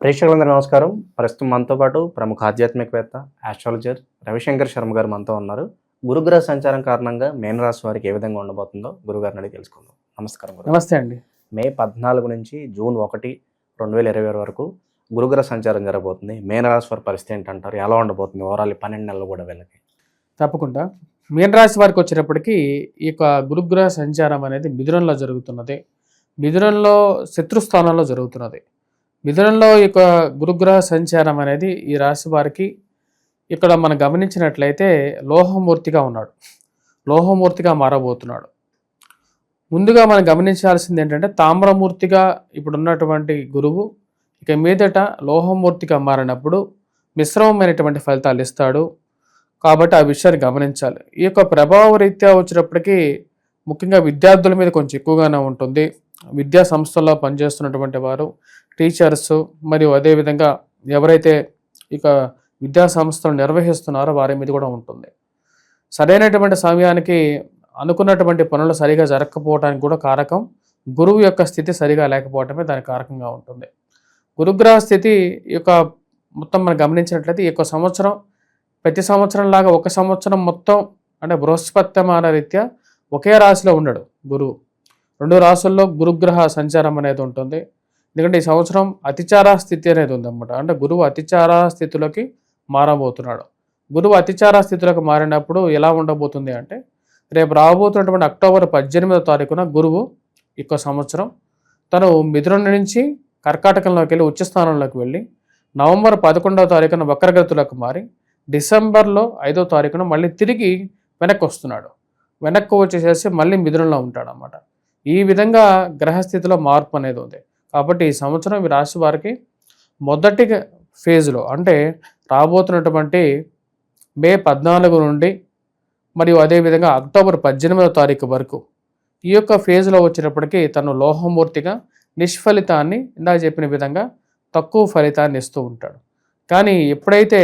ప్రేక్షకులందరూ నమస్కారం. ప్రస్తుతం మనతో పాటు ప్రముఖ ఆధ్యాత్మికవేత్త ఆస్ట్రాలజర్ రవిశంకర్ శర్మ గారు మనతో ఉన్నారు. గురుగ్రహ సంచారం కారణంగా మేనరాశి వారికి ఏ విధంగా ఉండబోతుందో గురుగారిని అడిగి తెలుసుకుందాం. నమస్కారం గురు. నమస్తే అండి. మే పద్నాలుగు నుంచి జూన్ ఒకటి రెండు వేల ఇరవై వరకు గురుగ్రహ సంచారం జరగబోతుంది. మేనరాశి వారి పరిస్థితి ఏంటంటారు? ఎలా ఉండబోతుంది? ఓవరాల్ పన్నెండు నెలలు కూడా వీళ్ళకి. తప్పకుండా. మీన రాశి వారికి వచ్చేటప్పటికి ఈ యొక్క గురుగ్రహ సంచారం అనేది మిథునంలో జరుగుతున్నది. మిథునంలో శత్రుస్థానంలో జరుగుతున్నది. మిథునంలో ఈ యొక్క గురుగ్రహ సంచారం అనేది ఈ రాశి వారికి ఇక్కడ మనం గమనించినట్లయితే లోహమూర్తిగా ఉన్నాడు. లోహమూర్తిగా మారబోతున్నాడు. ముందుగా మనం గమనించాల్సింది ఏంటంటే తామ్రమూర్తిగా ఇప్పుడు ఉన్నటువంటి గురువు ఇక మీదట లోహమూర్తిగా మారినప్పుడు మిశ్రమమైనటువంటి ఫలితాలు ఇస్తాడు. కాబట్టి ఆ విషయాన్ని గమనించాలి. ఈ యొక్క ప్రభావ రీత్యా వచ్చినప్పటికీ ముఖ్యంగా విద్యార్థుల మీద కొంచెం ఎక్కువగానే ఉంటుంది. విద్యా సంస్థల్లో పనిచేస్తున్నటువంటి వారు టీచర్స్ మరియు అదేవిధంగా ఎవరైతే ఇక విద్యా సంస్థలు నిర్వహిస్తున్నారో వారి మీద కూడా ఉంటుంది. సరైనటువంటి సమయానికి అనుకున్నటువంటి పనులు సరిగా జరగకపోవడానికి కూడా కారకం. గురువు యొక్క స్థితి సరిగా లేకపోవటమే దాని కారకంగా ఉంటుంది. గురుగ్రహ స్థితి ఈ యొక్క మొత్తం మనం గమనించినట్లయితే ఈ యొక్క సంవత్సరం ప్రతి సంవత్సరం లాగా ఒక సంవత్సరం మొత్తం అంటే బృహస్పత్యమాన రీత్యా ఒకే రాశిలో ఉండడు గురువు. రెండు రాసుల్లో గురుగ్రహ సంచారం అనేది ఉంటుంది. ఎందుకంటే ఈ సంవత్సరం అతిచార స్థితి అనేది ఉందన్నమాట. అంటే గురువు అతిచార స్థితిలోకి మారబోతున్నాడు. గురువు అతిచార స్థితిలోకి మారినప్పుడు ఎలా ఉండబోతుంది అంటే రేపు రాబోతున్నటువంటి అక్టోబర్ పద్దెనిమిదో తారీఖున గురువు ఇక సంవత్సరం తను మిథునం నుంచి కర్కాటకంలోకి వెళ్ళి ఉచ్చస్థానంలోకి వెళ్ళి నవంబర్ పదకొండవ తారీఖున వక్రగతులకు మారి డిసెంబర్లో ఐదో తారీఖున మళ్ళీ తిరిగి వెనక్కి వస్తున్నాడు. వెనక్కి వచ్చేసేసి మళ్ళీ మిథునంలో ఉంటాడు అన్నమాట ఈ విధంగా గ్రహస్థితిలో మార్పు అనేది ఉంది. కాబట్టి ఈ సంవత్సరం ఈ రాశి వారికి మొదటి ఫేజ్లో అంటే రాబోతున్నటువంటి మే పద్నాలుగు నుండి మరియు అదేవిధంగా అక్టోబర్ పద్దెనిమిదవ తారీఖు వరకు ఈ యొక్క ఫేజ్లో వచ్చినప్పటికీ తను లోహమూర్తిగా నిష్ఫలితాన్ని ఇందాక చెప్పిన విధంగా తక్కువ ఫలితాన్ని ఇస్తూ ఉంటాడు. కానీ ఎప్పుడైతే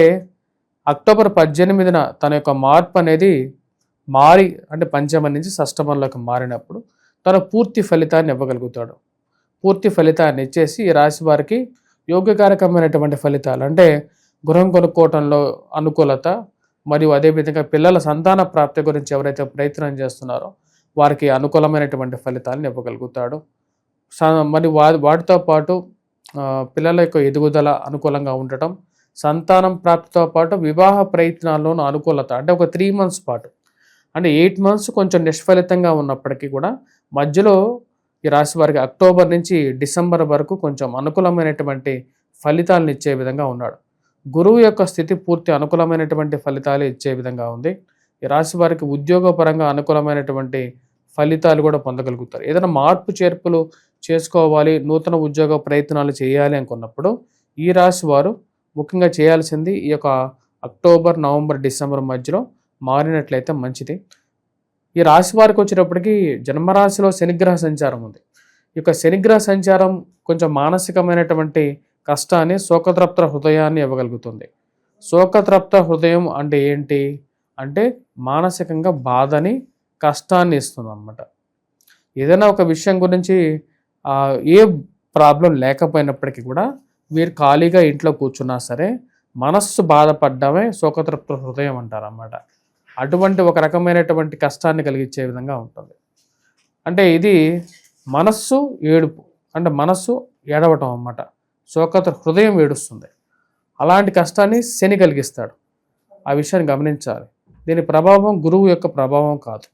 అక్టోబర్ పద్దెనిమిదిన తన యొక్క మార్పు అనేది మారి అంటే పంచమం నుంచి షష్టమంలోకి మారినప్పుడు తన పూర్తి ఫలితాన్ని ఇవ్వగలుగుతాడు. పూర్తి ఫలితాన్ని ఇచ్చేసి ఈ రాశి వారికి యోగ్యకారకమైనటువంటి ఫలితాలు. అంటే గృహం కొనుక్కోవటంలో అనుకూలత మరియు అదేవిధంగా పిల్లల సంతాన ప్రాప్తి గురించి ఎవరైతే ప్రయత్నం చేస్తున్నారో వారికి అనుకూలమైనటువంటి ఫలితాలను ఇవ్వగలుగుతాడు. స- మరి వా వాటితో పాటు పిల్లల యొక్క ఎదుగుదల అనుకూలంగా ఉండటం సంతానం ప్రాప్తితో పాటు వివాహ ప్రయత్నాల్లోనూ అనుకూలత అంటే ఒక త్రీ మంత్స్ పాటు. అంటే ఎయిట్ మంత్స్ కొంచెం నిష్ఫలితంగా ఉన్నప్పటికీ కూడా మధ్యలో ఈ రాశి వారికి అక్టోబర్ నుంచి డిసెంబర్ వరకు కొంచెం అనుకూలమైనటువంటి ఫలితాలను ఇచ్చే విధంగా ఉన్నాడు. గురువు యొక్క స్థితి పూర్తి అనుకూలమైనటువంటి ఫలితాలు ఇచ్చే విధంగా ఉంది. ఈ రాశి వారికి ఉద్యోగపరంగా అనుకూలమైనటువంటి ఫలితాలు కూడా పొందగలుగుతారు. ఏదైనా మార్పు చేర్పులు చేసుకోవాలి నూతన ఉద్యోగ ప్రయత్నాలు చేయాలి అనుకున్నప్పుడు ఈ రాశి వారు ముఖ్యంగా చేయాల్సింది ఈ యొక్క అక్టోబర్ నవంబర్ డిసెంబర్ మధ్యలో మారినట్లయితే మంచిది. ఈ రాశి వారికి వచ్చేటప్పటికి జన్మరాశిలో శనిగ్రహ సంచారం ఉంది. ఈ యొక్క శనిగ్రహ సంచారం కొంచెం మానసికమైనటువంటి కష్టాన్ని శోకతృప్త హృదయాన్ని ఇవ్వగలుగుతుంది. శోకతృప్త హృదయం అంటే ఏంటి? అంటే మానసికంగా బాధని కష్టాన్ని ఇస్తుంది అన్నమాట ఏదైనా ఒక విషయం గురించి ఏ ప్రాబ్లం లేకపోయినప్పటికీ కూడా మీరు ఖాళీగా ఇంట్లో కూర్చున్నా సరే మనస్సు బాధపడ్డమే శోకతృప్త హృదయం అంటారన్నమాట. అటువంటి ఒక రకమైనటువంటి కష్టాన్ని కలిగించే విధంగా ఉంటుంది. అంటే ఇది మనస్సు ఏడుపు అంటే మనస్సు ఏడవటం అన్నమాట. శోకత హృదయం ఏడుస్తుంది. అలాంటి కష్టాన్ని శని కలిగిస్తాడు. ఆ విషయాన్ని గమనించాలి. దీని ప్రభావం గురువు యొక్క ప్రభావం కాదు.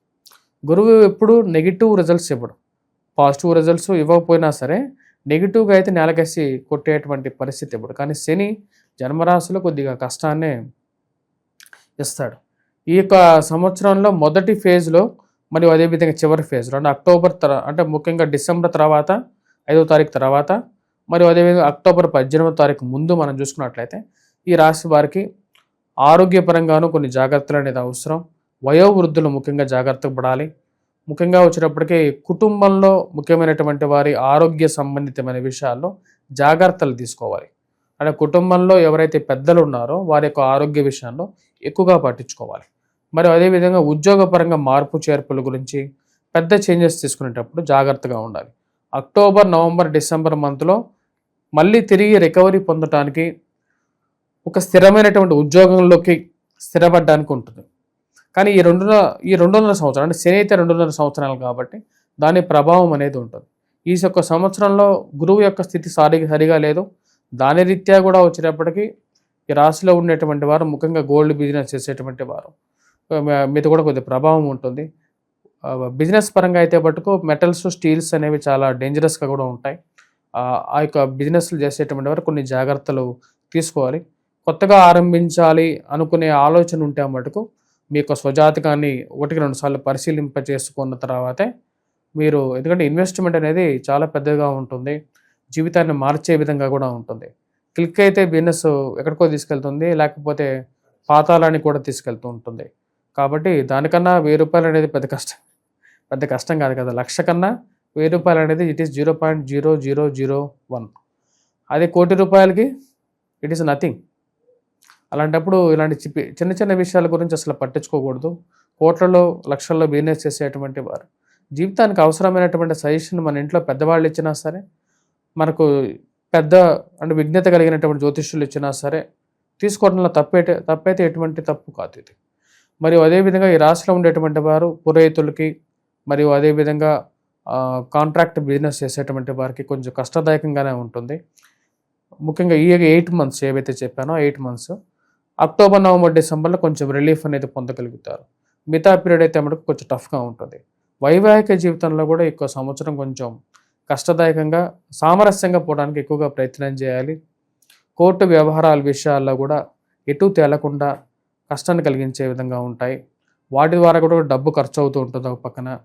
గురువు ఎప్పుడు నెగిటివ్ రిజల్ట్స్ ఇవ్వడం. పాజిటివ్ రిజల్ట్స్ ఇవ్వకపోయినా సరే నెగిటివ్గా అయితే నేలకేసి కొట్టేటువంటి పరిస్థితి ఇవ్వడు. కానీ శని జన్మరాశిలో కొద్దిగా కష్టాన్నే ఇస్తాడు. ఈ యొక్క సంవత్సరంలో మొదటి ఫేజ్లో మరియు అదేవిధంగా చివరి ఫేజ్లో అంటే అక్టోబర్ తర అంటే ముఖ్యంగా డిసెంబర్ తర్వాత ఐదో తారీఖు తర్వాత మరియు అదేవిధంగా అక్టోబర్ పద్దెనిమిదో తారీఖు ముందు మనం చూసుకున్నట్లయితే ఈ రాశి వారికి ఆరోగ్యపరంగాను కొన్ని జాగ్రత్తలు అనేది అవసరం. వయోవృద్ధులు ముఖ్యంగా జాగ్రత్త పడాలి. ముఖ్యంగా వచ్చినప్పటికీ కుటుంబంలో ముఖ్యమైనటువంటి వారి ఆరోగ్య సంబంధితమైన విషయాల్లో జాగ్రత్తలు తీసుకోవాలి. అంటే కుటుంబంలో ఎవరైతే పెద్దలు ఉన్నారో వారి యొక్క ఆరోగ్య విషయంలో ఎక్కువగా పట్టించుకోవాలి. మరి అదేవిధంగా ఉద్యోగపరంగా మార్పు చేర్పుల గురించి పెద్ద చేంజెస్ తీసుకునేటప్పుడు జాగ్రత్తగా ఉండాలి. అక్టోబర్ నవంబర్ డిసెంబర్ మంత్లో మళ్ళీ తిరిగి రికవరీ పొందటానికి ఒక స్థిరమైనటువంటి ఉద్యోగంలోకి స్థిరపడడానికి ఉంటుంది. కానీ ఈ రెండున్నర ఈ రెండున్నర సంవత్సరాలు అంటే శని అయితే రెండున్నర సంవత్సరాలు కాబట్టి దాని ప్రభావం అనేది ఉంటుంది. ఈ యొక్క సంవత్సరంలో గురువు యొక్క స్థితి సరి సరిగా లేదు. దాని రీత్యా కూడా వచ్చేటప్పటికి ఈ రాశిలో ఉండేటువంటి వారు ముఖ్యంగా గోల్డ్ బిజినెస్ చేసేటువంటి వారు. మీద కూడా కొద్దిగా ప్రభావం ఉంటుంది. బిజినెస్ పరంగా అయితే పట్టుకు మెటల్స్ స్టీల్స్ అనేవి చాలా డేంజరస్గా కూడా ఉంటాయి. ఆ ఆ యొక్క బిజినెస్లు చేసేటువంటి వారు కొన్ని జాగ్రత్తలు తీసుకోవాలి. కొత్తగా ఆరంభించాలి అనుకునే ఆలోచన ఉంటే మటుకు మీ యొక్క స్వజాతకాన్ని ఒకటికి రెండు సార్లు పరిశీలింప చేసుకున్న తర్వాతే మీరు ఎందుకంటే ఇన్వెస్ట్మెంట్ అనేది చాలా పెద్దగా ఉంటుంది. జీవితాన్ని మార్చే విధంగా కూడా ఉంటుంది. క్లిక్ అయితే బిజినెస్ ఎక్కడికో తీసుకెళ్తుంది లేకపోతే పాతాళానికి కూడా తీసుకెళ్తూ ఉంటుంది. కాబట్టి దానికన్నా వెయ్యి రూపాయలు అనేది పెద్ద కష్టం. పెద్ద కష్టం కాదు కదా. లక్ష కన్నా వెయ్యి రూపాయలు అనేది it is zero point zero zero zero one అదే కోటి రూపాయలకి ఇట్ ఈస్ నథింగ్ అలాంటప్పుడు ఇలాంటి చిప్పి చిన్న చిన్న విషయాల గురించి అసలు పట్టించుకోకూడదు. కోట్లలో లక్షల్లో బిజినెస్ చేసేటువంటి వారు. జీవితానికి అవసరమైనటువంటి సజెషన్ మన ఇంట్లో పెద్దవాళ్ళు ఇచ్చినా సరే మనకు పెద్ద అంటే విజ్ఞత కలిగినటువంటి జ్యోతిష్యులు ఇచ్చినా సరే తీసుకోవడంలో తప్పేటే తప్పైతే ఎటువంటి తప్పు కాదు ఇది. మరియు అదేవిధంగా ఈ రాశిలో ఉండేటువంటి వారు పురోహితులకి మరియు అదేవిధంగా కాంట్రాక్ట్ బిజినెస్ చేసేటువంటి వారికి కొంచెం కష్టదాయకంగానే ఉంటుంది. ముఖ్యంగా ఈ ఎయిట్ మంత్స్ ఏవైతే చెప్పానో ఎయిట్ మంత్స్ అక్టోబర్ నవంబర్ డిసెంబర్లో కొంచెం రిలీఫ్ అనేది పొందగలుగుతారు. మిగతా పీరియడ్ అయితే మనకు కొంచెం టఫ్గా ఉంటుంది. వైవాహిక జీవితంలో కూడా ఎక్కువ సంవత్సరం కొంచెం కష్టదాయకంగా సామరస్యంగా పోవడానికి ఎక్కువగా ప్రయత్నం చేయాలి. కోర్టు వ్యవహారాల విషయాల్లో కూడా ఎటు తేలకుండా కష్టాన్ని కలిగించే విధంగా ఉంటాయి. వాటి ద్వారా కూడా డబ్బు ఖర్చు అవుతూ ఉంటుంది ఒక పక్కన.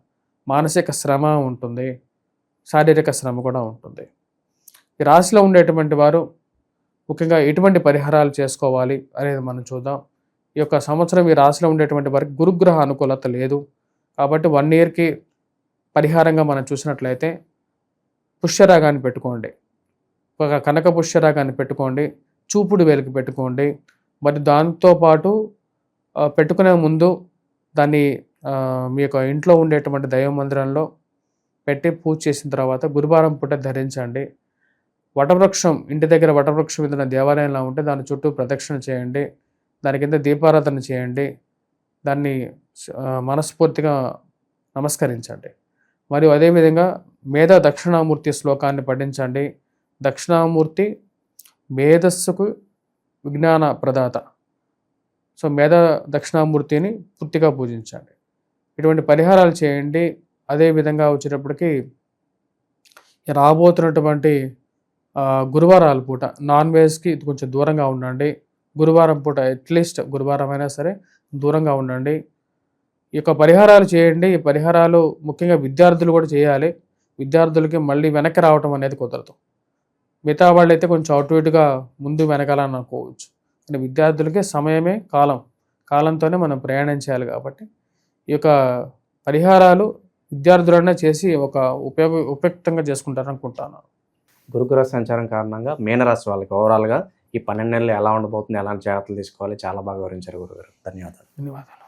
మానసిక శ్రమ ఉంటుంది. శారీరక శ్రమ కూడా ఉంటుంది. ఈ రాశిలో ఉండేటువంటి వారు ముఖ్యంగా ఎటువంటి పరిహారాలు చేసుకోవాలి అనేది మనం చూద్దాం. ఈ యొక్క సంవత్సరం ఈ రాశిలో ఉండేటువంటి వారికి గురుగ్రహ అనుకూలత లేదు. కాబట్టి వన్ ఇయర్కి పరిహారంగా మనం చూసినట్లయితే పుష్యరాగాన్ని పెట్టుకోండి. ఒక కనక పుష్యరాగాన్ని పెట్టుకోండి. చూపుడు వేలికి పెట్టుకోండి. మరి దాంతోపాటు పెట్టుకునే ముందు దాన్ని మీ యొక్క ఇంట్లో ఉండేటువంటి దైవ మందిరంలో పెట్టి పూజ చేసిన తర్వాత గురువారం పూట ధరించండి. వటవృక్షం ఇంటి దగ్గర వటవృక్షం మీద దేవాలయంలో ఉంటే దాని చుట్టూ ప్రదక్షిణ చేయండి. దాని కింద దీపారాధన చేయండి. దాన్ని మనస్ఫూర్తిగా నమస్కరించండి. మరియు అదేవిధంగా మేధ దక్షిణామూర్తి శ్లోకాన్ని పఠించండి. దక్షిణామూర్తి మేధస్సుకు విజ్ఞాన ప్రదాత. సో మేధ దక్షిణామూర్తిని పూర్తిగా పూజించండి. ఇటువంటి పరిహారాలు చేయండి. అదేవిధంగా వచ్చేటప్పటికి రాబోతున్నటువంటి గురువారాల పూట నాన్ వెజ్కి కొంచెం దూరంగా ఉండండి. గురువారం పూట అట్లీస్ట్ గురువారం అయినా సరే దూరంగా ఉండండి. ఈ యొక్క పరిహారాలు చేయండి. ఈ పరిహారాలు ముఖ్యంగా విద్యార్థులు కూడా చేయాలి. విద్యార్థులకి మళ్ళీ వెనక్కి రావటం అనేది కుదరదు. మిగతా వాళ్ళు అయితే కొంచెం అటు ఇటుగా ముందు వెనకాలని అనుకోవచ్చు. కానీ విద్యార్థులకి సమయమే కాలం. కాలంతోనే మనం ప్రయాణం చేయాలి కాబట్టి ఈ యొక్క పరిహారాలు విద్యార్థులనే చేసి ఒక ఉపయోగ ఉపయుక్తంగా చేసుకుంటారు అనుకుంటాను గురుగ్రహ సంచారం కారణంగా మీనరాశి వాళ్ళకి ఓవరాల్గా ఈ పన్నెండు నెలలు ఎలా ఉండబోతుంది ఎలాంటి జాగ్రత్తలు తీసుకోవాలి చాలా బాగా వివరించారు గురుగారు. ధన్యవాదాలు. ధన్యవాదాలు.